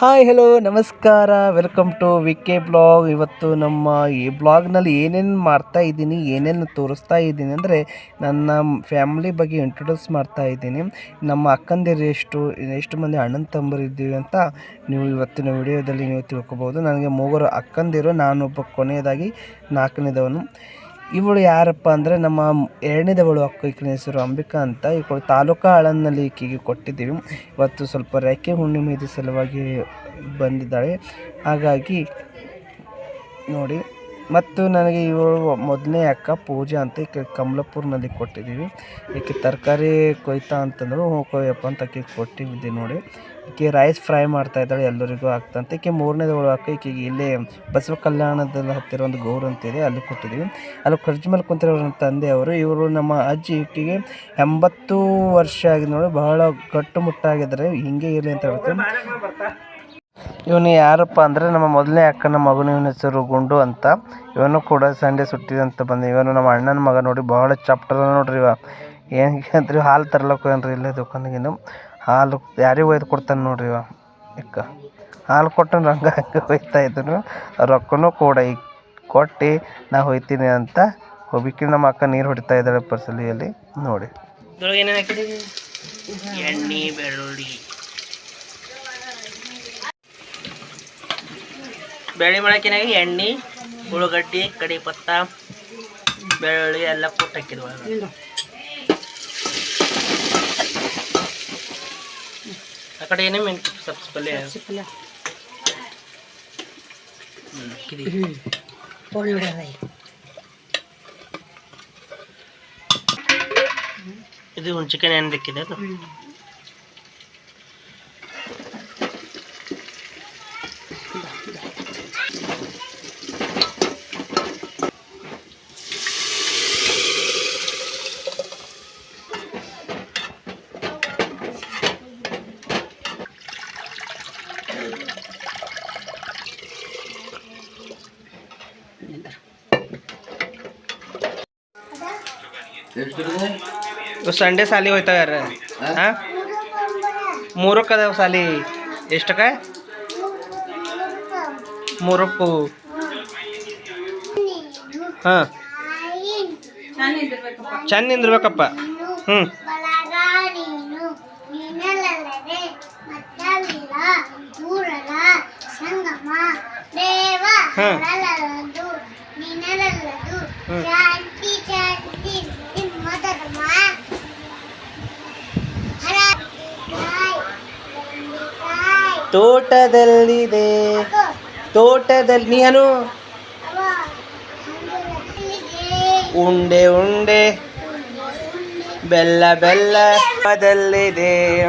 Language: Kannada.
ಹಾಯ್ ಹಲೋ ನಮಸ್ಕಾರ. Welcome to V K blog ಇವತ್ತು ನಮ್ಮ ಈ ಬ್ಲಾಗ್ನಲ್ಲಿ ಏನೇನು ಮಾಡ್ತಾ ಇದ್ದೀನಿ, ಏನೇನು ತೋರಿಸ್ತಾ ಇದ್ದೀನಿ ಅಂದರೆ ನನ್ನ ಫ್ಯಾಮ್ಲಿ ಬಗ್ಗೆ ಇಂಟ್ರೊಡ್ಯೂಸ್ ಮಾಡ್ತಾ ಇದ್ದೀನಿ. ನಮ್ಮ ಅಕ್ಕಂದಿರು ಎಷ್ಟು ಎಷ್ಟು ಮಂದಿ ಅಣ್ಣನ ತಮ್ಮರು ಇದ್ದೀವಿ ಅಂತ ನೀವು ಇವತ್ತಿನ ವಿಡಿಯೋದಲ್ಲಿ ನೀವು ತಿಳ್ಕೊಬೋದು. ನನಗೆ ಮೂವರು ಅಕ್ಕಂದಿರು, ನಾನೊಬ್ಬ ಕೊನೆಯದಾಗಿ ನಾಲ್ಕನೇದವನು. ಇವಳು ಯಾರಪ್ಪ ಅಂದರೆ ನಮ್ಮ ಎರಡನೇದವಳು ಅಕ್ಕ ಈಕಿನ ಹೆಸರು ಅಂಬಿಕಾ ಅಂತ. ಇವಳು ತಾಲೂಕಾ ಆಳಂದಲ್ಲಿ ಈಕೆಗೆ ಕೊಟ್ಟಿದ್ದೀವಿ. ಇವತ್ತು ಸ್ವಲ್ಪ ರೇಖೆ ಹುಣ್ಣಿಮೆ ಸಲುವಾಗಿ ಬಂದಿದ್ದಾಳೆ. ಹಾಗಾಗಿ ನೋಡಿ ಮತ್ತು ನನಗೆ ಇವಳು ಮೊದಲನೇ ಅಕ್ಕ ಪೂಜಾ ಅಂತ ಈಕೆ ಕಮಲಾಪುರ್ನಲ್ಲಿ ಕೊಟ್ಟಿದ್ದೀವಿ. ಈಕೆ ತರಕಾರಿ ಕೊಯ್ತಾ ಅಂತಂದ್ರು, ಹ್ಞೂ ಕೊಯ್ಯಪ್ಪ ಅಂತ ಆಕೆ ಕೊಟ್ಟಿದ್ದೆ ನೋಡಿ. ಈಕೆ ರೈಸ್ ಫ್ರೈ ಮಾಡ್ತಾ ಇದ್ದಾಳೆ, ಎಲ್ಲರಿಗೂ ಆಗ್ತಂತ ಈಕೆ ಮೂರನೇದವಳು ಅಕ್ಕ ಈಕೆಗೆ ಇಲ್ಲೇ ಬಸವ ಕಲ್ಯಾಣದಲ್ಲಿ ಹತ್ತಿರ ಒಂದು ಗೌರು ಅಂತಿದೆ ಅಲ್ಲಿ ಕೊಟ್ಟಿದ್ದೀವಿ. ಅಲ್ಲಿ ಖರ್ಜು ಮೇಲೆ ಕುಂತಿರೋ ತಂದೆ ಅವರು. ಇವರು ನಮ್ಮ ಅಜ್ಜಿ, ಈಕೆಗೆ ಎಂಬತ್ತು ವರ್ಷ ಆಗಿದೆ ನೋಡಿ, ಬಹಳ ಕಟ್ಟುಮುಟ್ಟಾಗಿದ್ದಾರೆ ಹಿಂಗೆ ಇರಲಿ ಅಂತ ಹೇಳ್ತೀನಿ. ಇವನು ಯಾರಪ್ಪ ಅಂದರೆ ನಮ್ಮ ಮೊದಲನೇ ಅಕ್ಕನ ಮಗನು ಇವನ ಹೆಸರು ಗುಂಡು ಅಂತ. ಇವನು ಕೂಡ ಸಂಡೆ ಸುಟ್ಟಿದಂತ ಬಂದ. ಇವನು ನಮ್ಮ ಅಣ್ಣನ ಮಗ ನೋಡಿ ಬಹಳ ಚಾಪ್ಟರ್ ನೋಡ್ರಿ ಇವ. ಏನಕ್ಕೆ ಅಂತ್ರಿ ಹಾಲು ತರ್ಲಕ್ಕೆ ಹೋಗ್ಯಾನ್ರಿ ಇಲ್ಲೇ ದುಕಾನಿಗೇನು ಹಾಲು ಯಾರಿಗೆ ಒಯ್ದು ಕೊಡ್ತಾನೆ ನೋಡ್ರಿ ಇವ ಇಕ್ಕ ಹಾಲು ಕೊಟ್ಟನು ಹಂಗೆ ಹಂಗೆ ಒಯ್ತಾ ಇದ್ದನು. ರೊಕ್ಕನೂ ಕೂಡ ಈಗ ಕೊಟ್ಟು ನಾ ಹೋಯ್ತೀನಿ ಅಂತ ಹೋಗಿಕ್ಕೆ ನಮ್ಮ ಅಕ್ಕ ನೀರು ಹೊಡಿತಾ ಇದ್ದಾಳೆ ಪರ್ಸಲಿಯಲ್ಲಿ ನೋಡಿ. ಎಣ್ಣೆ ಬೆಳ್ಳುಳ್ಳಿ. ಬೇಳೆ ಮಾಡಕ್ಕಿನಾಗ ಎಣ್ಣೆ ಉಳ್ಳಾಗಡ್ಡಿ ಕಡಿ ಪತ್ತ ಬೆಳ್ಳುಳ್ಳಿ ಎಲ್ಲ ಕೊಟ್ಟು ಹಾಕಿದ್ವಿ ಆ ಕಡೆ ಏನೇ ಮೆಣಸು ಸಬ್ಸ್ ಪಲ್ಯ. ಇದು ಚಿಕನ್ ಏನು ಬೇಕಿದೆ ಅದು? ಸಂಡೇ ಸಾಲಿ ಹೋಯ್ತಾವ ಯಾರ ಮೂರಕ್ಕೆ ಅದಾವ ಸಾಲಿ ಎಷ್ಟಕ್ಕ? ಮೂರಕ್ಕೂ. ಹಾಂ. ಚಂದ ನಿಂದಿರ್ಬೇಕಪ್ಪ. ಹ್ಞೂ ಹ್ಮ್. ತೋಟದಲ್ಲಿದೆ. ತೋಟದಲ್ಲಿ ನೀನು? ಉಂಡೆ ಉಂಡೆ. ಬೆಲ್ಲ ಬೆಲ್ಲ. ತೋಟದಲ್ಲಿದೆ.